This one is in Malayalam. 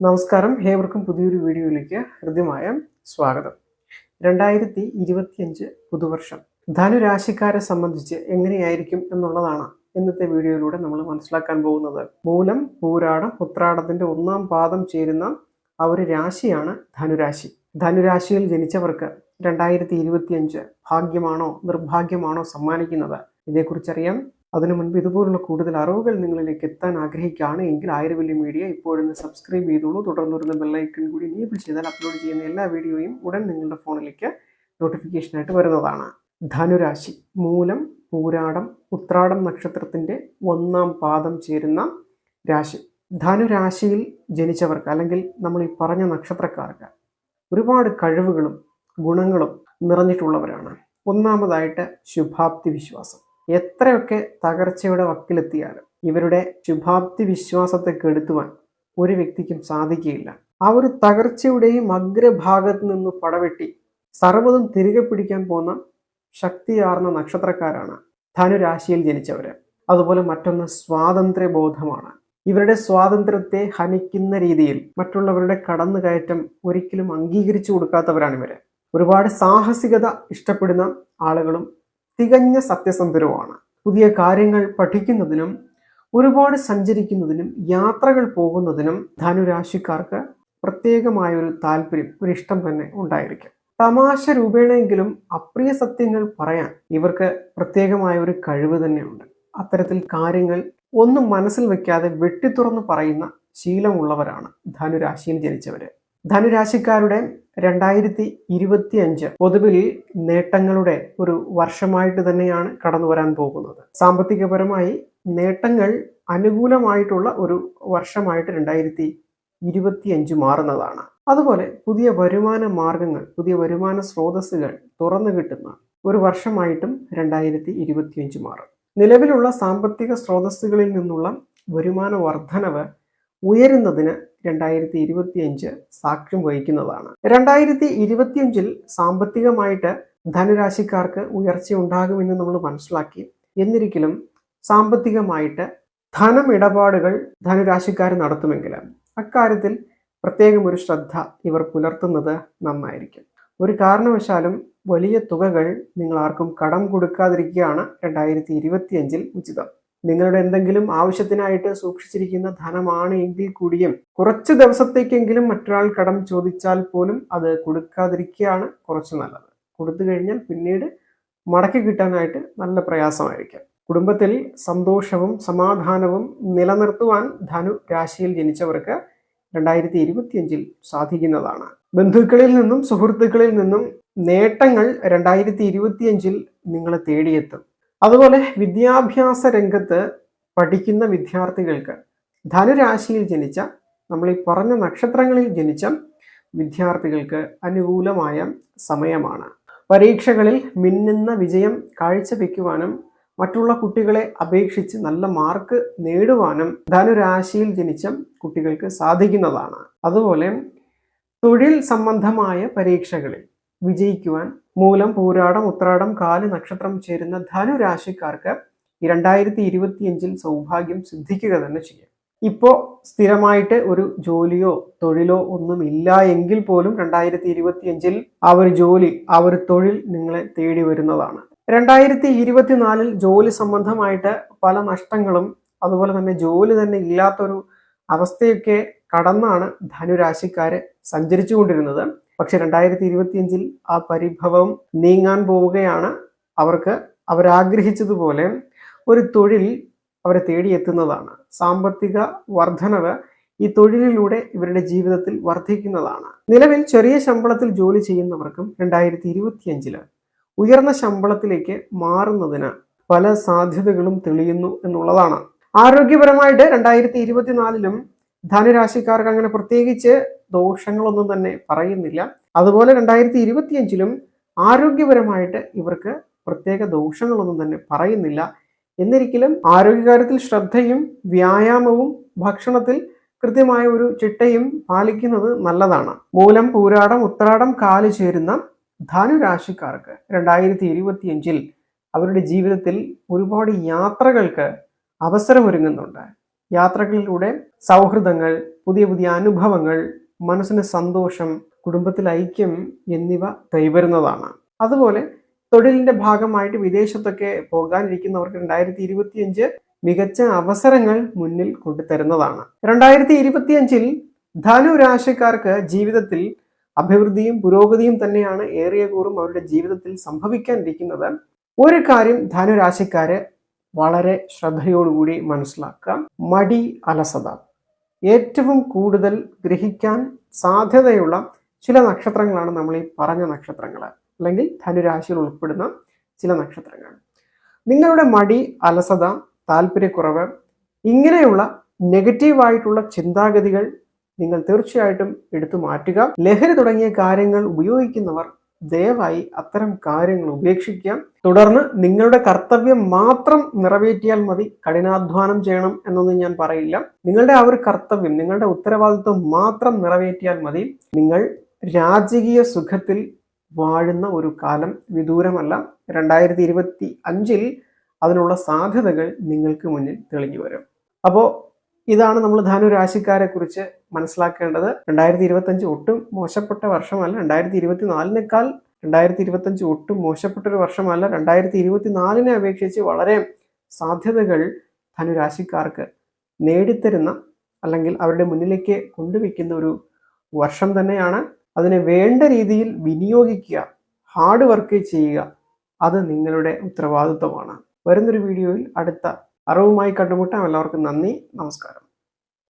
നമസ്കാരം. ഏവർക്കും പുതിയൊരു വീഡിയോയിലേക്ക് ഹൃദ്യമായ സ്വാഗതം. രണ്ടായിരത്തി ഇരുപത്തിയഞ്ച് പുതുവർഷം. ധനുരാശിക്കാരെ സംബന്ധിച്ച് എങ്ങനെയായിരിക്കും എന്നുള്ളതാണ് ഇന്നത്തെ വീഡിയോയിലൂടെ നമ്മൾ മനസ്സിലാക്കാൻ പോകുന്നത്. മൂലം പൂരാടം ഉത്രാടത്തിന്റെ ഒന്നാം പാദം ചേരുന്ന ആ ഒരു രാശിയാണ് ധനുരാശി. ധനുരാശിയിൽ ജനിച്ചവർക്ക് രണ്ടായിരത്തി ഇരുപത്തിയഞ്ച് ഭാഗ്യമാണോ നിർഭാഗ്യമാണോ സമ്മാനിക്കുന്നത്? ഇതേക്കുറിച്ചറിയാം. അതിനു മുൻപ് ഇതുപോലുള്ള കൂടുതൽ അറിവുകൾ നിങ്ങളിലേക്ക് എത്താൻ ആഗ്രഹിക്കുകയാണ് എങ്കിൽ ആയിരവല്യ മീഡിയ ഇപ്പോഴൊന്ന് സബ്സ്ക്രൈബ് ചെയ്തോളൂ. തുടർന്ന് വരുന്ന ബെല്ലൈക്കൺ കൂടി എനേബിൾ ചെയ്താൽ അപ്ലോഡ് ചെയ്യുന്ന എല്ലാ വീഡിയോയും ഉടൻ നിങ്ങളുടെ ഫോണിലേക്ക് നോട്ടിഫിക്കേഷനായിട്ട് വരുന്നതാണ്. ധനുരാശി മൂലം പൂരാടം ഉത്രാടം നക്ഷത്രത്തിന്റെ ഒന്നാം പാദം ചേരുന്ന രാശി. ധനുരാശിയിൽ ജനിച്ചവർക്ക് അല്ലെങ്കിൽ നമ്മൾ ഈ പറഞ്ഞ നക്ഷത്രക്കാർക്ക് ഒരുപാട് കഴിവുകളും ഗുണങ്ങളും നിറഞ്ഞിട്ടുള്ളവരാണ്. ഒന്നാമതായിട്ട് ശുഭാപ്തി വിശ്വാസം. എത്രയൊക്കെ തകർച്ചയുടെ വക്കിലെത്തിയാലും ഇവരുടെ ശുഭാപ്തി വിശ്വാസത്തെ കെടുത്തുവാൻ ഒരു വ്യക്തിക്കും സാധിക്കുകയില്ല. ആ ഒരു തകർച്ചയുടെയും അഗ്രഭാഗത്ത് നിന്ന് പടവെട്ടി സർവതും തിരികെ പിടിക്കാൻ പോകുന്ന ശക്തിയാർന്ന നക്ഷത്രക്കാരാണ് ധനുരാശിയിൽ ജനിച്ചവര്. അതുപോലെ മറ്റൊന്ന് സ്വാതന്ത്ര്യ ബോധമാണ് ഇവരുടെ സ്വാതന്ത്ര്യത്തെ ഹനിക്കുന്ന രീതിയിൽ മറ്റുള്ളവരുടെ കടന്നുകയറ്റം ഒരിക്കലും അംഗീകരിച്ചു കൊടുക്കാത്തവരാണ് ഇവർ ഒരുപാട് സാഹസികത ഇഷ്ടപ്പെടുന്ന ആളുകളും തികഞ്ഞ സത്യസന്ധരുമാണ്. പുതിയ കാര്യങ്ങൾ പഠിക്കുന്നതിനും ഒരുപാട് സഞ്ചരിക്കുന്നതിനും യാത്രകൾ പോകുന്നതിനും ധനുരാശിക്കാർക്ക് പ്രത്യേകമായ ഒരു താല്പര്യം ഒരു ഇഷ്ടം തന്നെ ഉണ്ടായിരിക്കും. തമാശ രൂപേണയെങ്കിലും അപ്രിയ സത്യങ്ങൾ പറയാൻ ഇവർക്ക് പ്രത്യേകമായ ഒരു കഴിവ് തന്നെയുണ്ട്. അത്തരത്തിൽ കാര്യങ്ങൾ ഒന്നും മനസ്സിൽ വെക്കാതെ വെട്ടിത്തുറന്ന് പറയുന്ന ശീലമുള്ളവരാണ് ധനുരാശിയിൽ ജനിച്ചവര്. ധനുരാശിക്കാരുടെ രണ്ടായിരത്തി ഇരുപത്തി അഞ്ച് പൊതുവിൽ നേട്ടങ്ങളുടെ ഒരു വർഷമായിട്ട് തന്നെയാണ് കടന്നു വരാൻ പോകുന്നത്. സാമ്പത്തികപരമായി നേട്ടങ്ങൾ അനുകൂലമായിട്ടുള്ള ഒരു വർഷമായിട്ട് രണ്ടായിരത്തി ഇരുപത്തിയഞ്ച് മാറുന്നതാണ്. അതുപോലെ പുതിയ വരുമാന മാർഗങ്ങൾ പുതിയ വരുമാന സ്രോതസ്സുകൾ തുറന്നു കിട്ടുന്ന ഒരു വർഷമായിട്ടും രണ്ടായിരത്തി ഇരുപത്തിയഞ്ച് മാറും. നിലവിലുള്ള സാമ്പത്തിക സ്രോതസ്സുകളിൽ നിന്നുള്ള വരുമാന വർധനവ് ഉയരുന്നതിന് രണ്ടായിരത്തി ഇരുപത്തിയഞ്ച് സാക്ഷ്യം വഹിക്കുന്നതാണ്. രണ്ടായിരത്തി ഇരുപത്തിയഞ്ചിൽ സാമ്പത്തികമായിട്ട് ധനുരാശിക്കാർക്ക് ഉയർച്ച ഉണ്ടാകുമെന്ന് നമ്മൾ മനസ്സിലാക്കി. എന്നിരിക്കലും സാമ്പത്തികമായിട്ട് ധനമിടപാടുകൾ ധനുരാശിക്കാർ നടത്തുമെങ്കിൽ അക്കാര്യത്തിൽ പ്രത്യേകം ഒരു ശ്രദ്ധ ഇവർ പുലർത്തുന്നത് നന്നായിരിക്കും. ഒരു കാരണവശാലും വലിയ തുകകൾ നിങ്ങൾ ആർക്കും കടം കൊടുക്കാതിരിക്കുകയാണ് രണ്ടായിരത്തി ഇരുപത്തിയഞ്ചിൽ ഉചിതം. നിങ്ങളുടെ എന്തെങ്കിലും ആവശ്യത്തിനായിട്ട് സൂക്ഷിച്ചിരിക്കുന്ന ധനമാണ് എങ്കിൽ കൂടിയും കുറച്ച് ദിവസത്തേക്കെങ്കിലും മറ്റൊരാൾ കടം ചോദിച്ചാൽ പോലും അത് കൊടുക്കാതിരിക്കുകയാണ് കുറച്ച് നല്ലത്. കൊടുത്തു കഴിഞ്ഞാൽ പിന്നീട് മടക്കി കിട്ടാനായിട്ട് നല്ല പ്രയാസമായിരിക്കും. കുടുംബത്തിൽ സന്തോഷവും സമാധാനവും നിലനിർത്തുവാൻ ധനു രാശിയിൽ ജനിച്ചവർക്ക് രണ്ടായിരത്തി ഇരുപത്തിയഞ്ചിൽ സാധിക്കുന്നതാണ്. ബന്ധുക്കളിൽ നിന്നും സുഹൃത്തുക്കളിൽ നിന്നും നേട്ടങ്ങൾ രണ്ടായിരത്തി ഇരുപത്തിയഞ്ചിൽ നിങ്ങളെ തേടിയെത്തും. അതുപോലെ വിദ്യാഭ്യാസ രംഗത്ത് പഠിക്കുന്ന വിദ്യാർത്ഥികൾക്ക് ധനുരാശിയിൽ ജനിച്ച നമ്മൾ ഈ പറഞ്ഞ നക്ഷത്രങ്ങളിൽ ജനിച്ച വിദ്യാർത്ഥികൾക്ക് അനുകൂലമായ സമയമാണ്. പരീക്ഷകളിൽ മിന്നുന്ന വിജയം കാഴ്ചവെക്കുവാനും മറ്റുള്ള കുട്ടികളെ അപേക്ഷിച്ച് നല്ല മാർക്ക് നേടുവാനും ധനുരാശിയിൽ ജനിച്ച കുട്ടികൾക്ക് സാധിക്കുന്നതാണ്. അതുപോലെ തൊഴിൽ സംബന്ധമായ പരീക്ഷകളിൽ വിജയിക്കുവാൻ മൂലം പൂരാടം ഉത്രാടം കാൽ നക്ഷത്രം ചേരുന്ന ധനുരാശിക്കാർക്ക് രാശിക്കാർക്ക് രണ്ടായിരത്തി ഇരുപത്തിയഞ്ചിൽ സൗഭാഗ്യം സിദ്ധിക്കുക തന്നെ ചെയ്യും. ഇപ്പോൾ സ്ഥിരമായിട്ട് ഒരു ജോലിയോ തൊഴിലോ ഒന്നും ഇല്ല എങ്കിൽ പോലും രണ്ടായിരത്തി ഇരുപത്തിയഞ്ചിൽ ആ ഒരു ജോലി ആ ഒരു തൊഴിൽ നിങ്ങളെ തേടി വരുന്നതാണ്. രണ്ടായിരത്തി ഇരുപത്തിനാലിൽ ജോലി സംബന്ധമായിട്ട് പല നഷ്ടങ്ങളും അതുപോലെ തന്നെ ജോലി തന്നെ ഇല്ലാത്തൊരു അവസ്ഥയൊക്കെ കടന്നാണ് ധനുരാശിക്കാര് സഞ്ചരിച്ചു കൊണ്ടിരുന്നത് പക്ഷെ രണ്ടായിരത്തി ഇരുപത്തിയഞ്ചിൽ ആ പരിഭവം നീങ്ങാൻ പോവുകയാണ്. അവർക്ക് അവരാഗ്രഹിച്ചതുപോലെ ഒരു തൊഴിൽ അവരെ തേടിയെത്തുന്നതാണ്. സാമ്പത്തിക വർധനവ് ഈ തൊഴിലിലൂടെ ഇവരുടെ ജീവിതത്തിൽ വർദ്ധിക്കുന്നതാണ്. നിലവിൽ ചെറിയ ശമ്പളത്തിൽ ജോലി ചെയ്യുന്നവർക്കും രണ്ടായിരത്തി ഇരുപത്തിയഞ്ചിൽ ഉയർന്ന ശമ്പളത്തിലേക്ക് മാറുന്നതിന് പല സാധ്യതകളും തെളിയുന്നു എന്നുള്ളതാണ്. ആരോഗ്യപരമായിട്ട് രണ്ടായിരത്തി ഇരുപത്തിനാലിലും ധനുരാശിക്കാർക്ക് അങ്ങനെ പ്രത്യേകിച്ച് ദോഷങ്ങളൊന്നും തന്നെ പറയുന്നില്ല. അതുപോലെ രണ്ടായിരത്തി ഇരുപത്തിയഞ്ചിലും ആരോഗ്യപരമായിട്ട് ഇവർക്ക് പ്രത്യേക ദോഷങ്ങളൊന്നും തന്നെ പറയുന്നില്ല. എന്നിരിക്കലും ആരോഗ്യകാര്യത്തിൽ ശ്രദ്ധയും വ്യായാമവും ഭക്ഷണത്തിൽ കൃത്യമായ ഒരു ചിട്ടയും പാലിക്കുന്നത് നല്ലതാണ്. മൂലം പൂരാടം ഉത്രാടം കാൽ ചേരുന്ന ധനുരാശിക്കാർക്ക് രണ്ടായിരത്തി ഇരുപത്തിയഞ്ചിൽ അവരുടെ ജീവിതത്തിൽ ഒരുപാട് യാത്രകൾക്ക് അവസരമൊരുങ്ങുന്നുണ്ട്. യാത്രകളിലൂടെ സൗഹൃദങ്ങൾ പുതിയ പുതിയ അനുഭവങ്ങൾ മനസ്സിന് സന്തോഷം കുടുംബത്തിൽ ഐക്യം എന്നിവ കൈവരുന്നതാണ്. അതുപോലെ തൊഴിലിന്റെ ഭാഗമായിട്ട് വിദേശത്തൊക്കെ പോകാനിരിക്കുന്നവർക്ക് രണ്ടായിരത്തി ഇരുപത്തിയഞ്ച് മികച്ച അവസരങ്ങൾ മുന്നിൽ കൊണ്ടുതരുന്നതാണ്. രണ്ടായിരത്തി ഇരുപത്തിയഞ്ചിൽ ധനു രാശിക്കാർക്ക് ജീവിതത്തിൽ അഭിവൃദ്ധിയും പുരോഗതിയും തന്നെയാണ് ഏറിയ കൂറും അവരുടെ ജീവിതത്തിൽ സംഭവിക്കാനിരിക്കുന്നത്. ഒരു കാര്യം ധനു രാശിക്കാര് വളരെ ശ്രദ്ധയോടുകൂടി മനസ്സിലാക്കാം മടി അലസത. ഏറ്റവും കൂടുതൽ ഗ്രഹിക്കാൻ സാധ്യതയുള്ള ചില നക്ഷത്രങ്ങളാണ് നമ്മൾ ഈ പറഞ്ഞ നക്ഷത്രങ്ങൾ അല്ലെങ്കിൽ ധനുരാശിയിൽ ഉൾപ്പെടുന്ന ചില നക്ഷത്രങ്ങൾ നിങ്ങളുടെ മടി അലസത താല്പര്യക്കുറവ് ഇങ്ങനെയുള്ള നെഗറ്റീവായിട്ടുള്ള ചിന്താഗതികൾ നിങ്ങൾ തീർച്ചയായിട്ടും എടുത്തു മാറ്റുക. ലഹരി തുടങ്ങിയ കാര്യങ്ങൾ ഉപയോഗിക്കുന്നവർ ദയവായി അത്തരം കാര്യങ്ങൾ ഉപേക്ഷിക്കുക. തുടർന്ന് നിങ്ങളുടെ കർത്തവ്യം മാത്രം നിറവേറ്റിയാൽ മതി. കഠിനാധ്വാനം ചെയ്യണം എന്നൊന്നും ഞാൻ പറയില്ല. നിങ്ങളുടെ ആ ഒരു കർത്തവ്യം നിങ്ങളുടെ ഉത്തരവാദിത്വം മാത്രം നിറവേറ്റിയാൽ മതി. നിങ്ങൾ രാജകീയ സുഖത്തിൽ വാഴുന്ന ഒരു കാലം വിദൂരമല്ല. രണ്ടായിരത്തി ഇരുപത്തി അഞ്ചിൽ അതിനുള്ള സാധ്യതകൾ നിങ്ങൾക്ക് മുന്നിൽ തെളിഞ്ഞു വരും. അപ്പോൾ ഇതാണ് നമ്മൾ ധനുരാശിക്കാരെ കുറിച്ച് മനസ്സിലാക്കേണ്ടത്. രണ്ടായിരത്തി ഇരുപത്തഞ്ച് ഒട്ടും മോശപ്പെട്ട വർഷമല്ല. രണ്ടായിരത്തി ഇരുപത്തി നാലിനേക്കാൾ രണ്ടായിരത്തി ഇരുപത്തഞ്ച് ഒട്ടും മോശപ്പെട്ട ഒരു വർഷമല്ല. രണ്ടായിരത്തി ഇരുപത്തി നാലിനെ അപേക്ഷിച്ച് വളരെ സാധ്യതകൾ ധനുരാശിക്കാർക്ക് നേടിത്തരുന്ന അല്ലെങ്കിൽ അവരുടെ മുന്നിലേക്ക് കൊണ്ടുവയ്ക്കുന്ന ഒരു വർഷം തന്നെയാണ് അതിനെ വേണ്ട രീതിയിൽ വിനിയോഗിക്കുക ഹാർഡ് വർക്ക് ചെയ്യുക അത് നിങ്ങളുടെ ഉത്തരവാദിത്വമാണ്. വരുന്നൊരു വീഡിയോയിൽ അടുത്ത അറിവുമായി കണ്ടുമുട്ടാം. എല്ലാവർക്കും നന്ദി. നമസ്കാരം.